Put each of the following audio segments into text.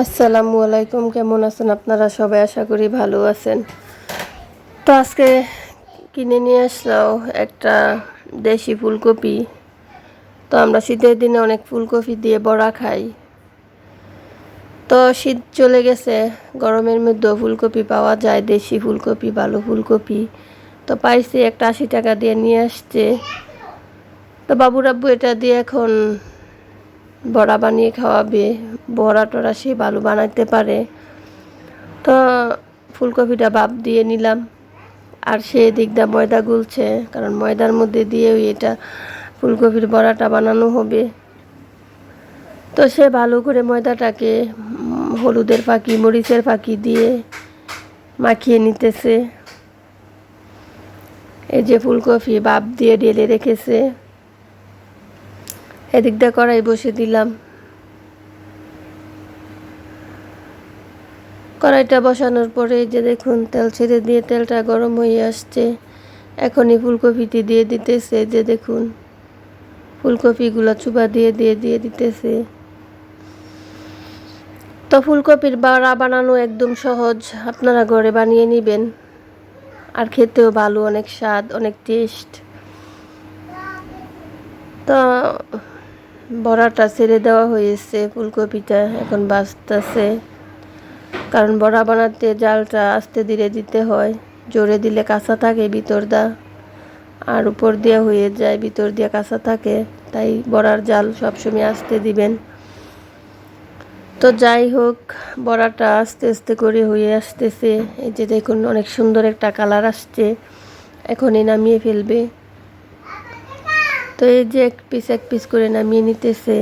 আসসালামু আলাইকুম, কেমন আছেন আপনারা? সবাই আশা করি ভালো আছেন। তো আজকে কিনে নিয়ে আসলাম একটা দেশি ফুলকপি। তো আমরা শীতের দিনে অনেক ফুলকপি দিয়ে বড়া খাই। তো শীত চলে গেছে, গরমের মধ্যেও ফুলকপি পাওয়া যায়, দেশি ফুলকপি, ভালো ফুলকপি। তো পাইছি একটা আশি টাকা দিয়ে নিয়ে আসছে। তো বাবুরাব্বু এটা দিয়ে এখন বড়া বানিয়ে খাওয়াবে, বড়া টড়া সে ভালো বানাইতে পারে। তো ফুলকপিটা বাপ দিয়ে নিলাম। আর সে দিকটা ময়দা গুলছে, কারণ ময়দার মধ্যে দিয়েও এটা ফুলকপির বড়াটা বানানো হবে। তো সে ভালো করে ময়দাটাকে হলুদের ফাঁকি, মরিচের ফাঁকি দিয়ে মাখিয়ে নিতেছে। এই যে ফুলকপি বাপ দিয়ে ঢেলে রেখেছে। এদিক দিয়ে কড়াই বসে দিলাম। কড়াইটা বসানোর পরে যে দেখুন, তেল ছেড়ে দিয়ে তেলটা গরম হয়ে আসছে। এখনই ফুলকপিটি দিয়ে দিতেছে যে দেখুন, ফুলকপিগুলো চুবা দিয়ে দিয়ে দিয়ে দিতেছে। তো ফুলকপির বাড়া বানানো একদম সহজ, আপনারা ঘরে বানিয়ে নেবেন। আর খেতেও ভালো, অনেক স্বাদ, অনেক টেস্ট। তো বড়াটা ছেড়ে দেওয়া হয়েছে, ফুলকপিটা এখন বাঁচতেছে কারণ বড়া বানাতে জালটা আস্তে ধীরে দিতে হয়, জোরে দিলে কাঁচা থাকে ভিতর দা আর উপর দিয়ে হয়ে যায়, ভিতর দিয়ে কাঁচা থাকে, তাই বড়ার জাল সবসময় আস্তে দিবেন। তো যাই হোক, বড়াটা আস্তে আস্তে করে হয়ে আসতেছে। এই যে দেখুন, অনেক সুন্দর একটা কালার আসছে। এখনই নামিয়ে ফেলবে। তো এই যে এক পিস এক পিস করে নামিয়ে নিতেছে।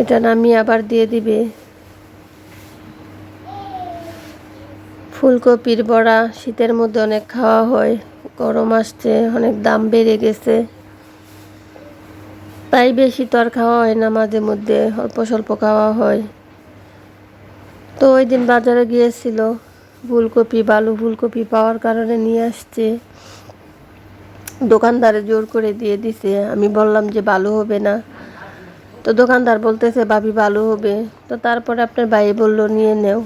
এটা নামিয়ে আবার দিয়ে দিবে। ফুলকপির বড়া শীতের মধ্যে অনেক খাওয়া হয়, গরম আসছে, অনেক দাম বেড়ে গেছে। তাই বেশি তো আর খাওয়া হয় না মাঝে মধ্যে, অল্প স্বল্প খাওয়া হয়। তো ওই দিন বাজারে গিয়েছিল, ফুলকপি, বালু ফুলকপি পাওয়ার কারণে নিয়ে আসছে। দোকানদারে জোর করে দিয়ে দিছে। আমি বললাম যে, ভালো হবে না। তো দোকানদার বলতেছে, ভাবি, ভালো হবে। তো তারপরে আপনার ভাই বলল, নিয়ে নেও।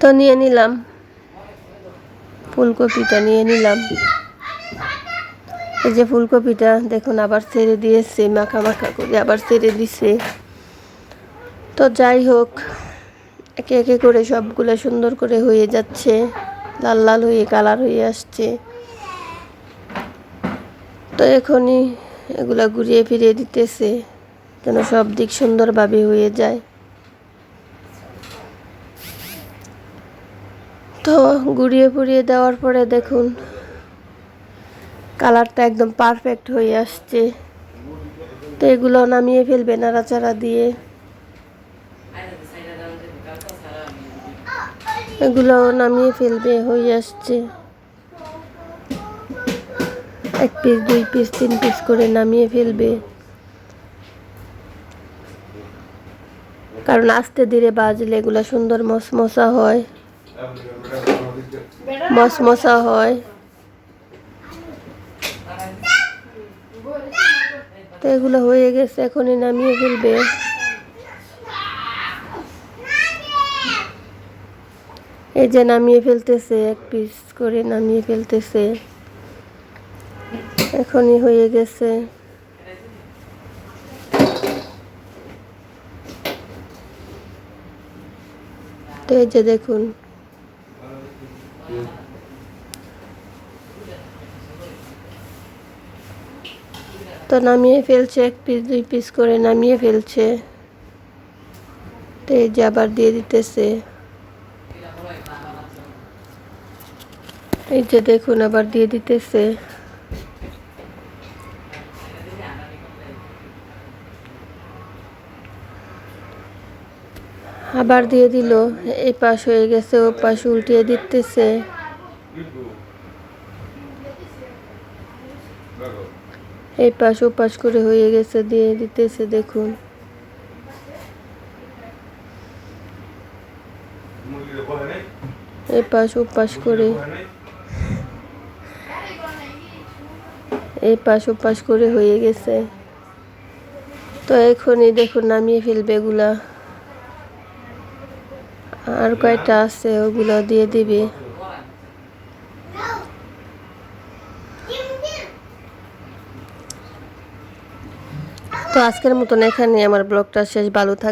তো নিয়ে নিলাম। ফুলকপিটা নিয়ে নিলাম। এই যে ফুলকপিটা, দেখুন, আবার ছেড়ে দিয়েছে, মাখা মাখা করে আবার ছেড়ে দিছে। তো যাই হোক, একে একে করে সবগুলো সুন্দর করে হয়ে যাচ্ছে। লাল লাল হয়ে, কালার হয়ে আসছে। তো এখনই এগুলা ঘুরিয়ে ফিরিয়ে দিতেছে, যেন সব দিক সুন্দরভাবে হয়ে যায়। তো ঘুরিয়ে পুড়িয়ে দেওয়ার পরে দেখুন, কালারটা একদম পারফেক্ট হয়ে আসছে। তো এগুলো নামিয়ে ফেলবে নাড়াচাড়া দিয়ে। এগুলো নামিয়ে ফেলবে, হয়ে আসছে। এক পিস দুই পিস তিন পিস করে নামিয়ে ফেলবে। কারণ আস্তে ধীরে বাজলে এগুলো সুন্দর মশমশা হয়। মশমশা হয়। তো এগুলো হয়ে গেছে, এখনই নামিয়ে ফেলবে। এই যে নামিয়ে ফেলতেছে, এক পিস করে নামিয়ে ফেলতেছে। এখনই হয়ে গেছে। এই যে দেখুন। তো নামিয়ে ফেলছে, এক পিস দুই পিস করে নামিয়ে ফেলছে। তো এই যে আবার দিয়ে দিতেছে। এই যে দেখুন, আবার দিয়ে দিতেছে। আবার দিয়ে দিল। এই পাশ হয়ে গেছে, ও পাশ উল্টিয়ে দিতেছে। এই পাশ ও পাশ করে হয়ে গেছে, দিয়ে দিতেছে, দেখুন। এই পাশ ও পাশ করে। এই পাশ ও পাশ করে হয়ে গেছে। তো এখনই দেখুন, নামিয়ে ফেলবে এগুলা। আর কয়টা আছে ওগুলো দিয়ে দিবি। তো আজকের মতন এখানে আমার ব্লগটা শেষ। ভালো থাক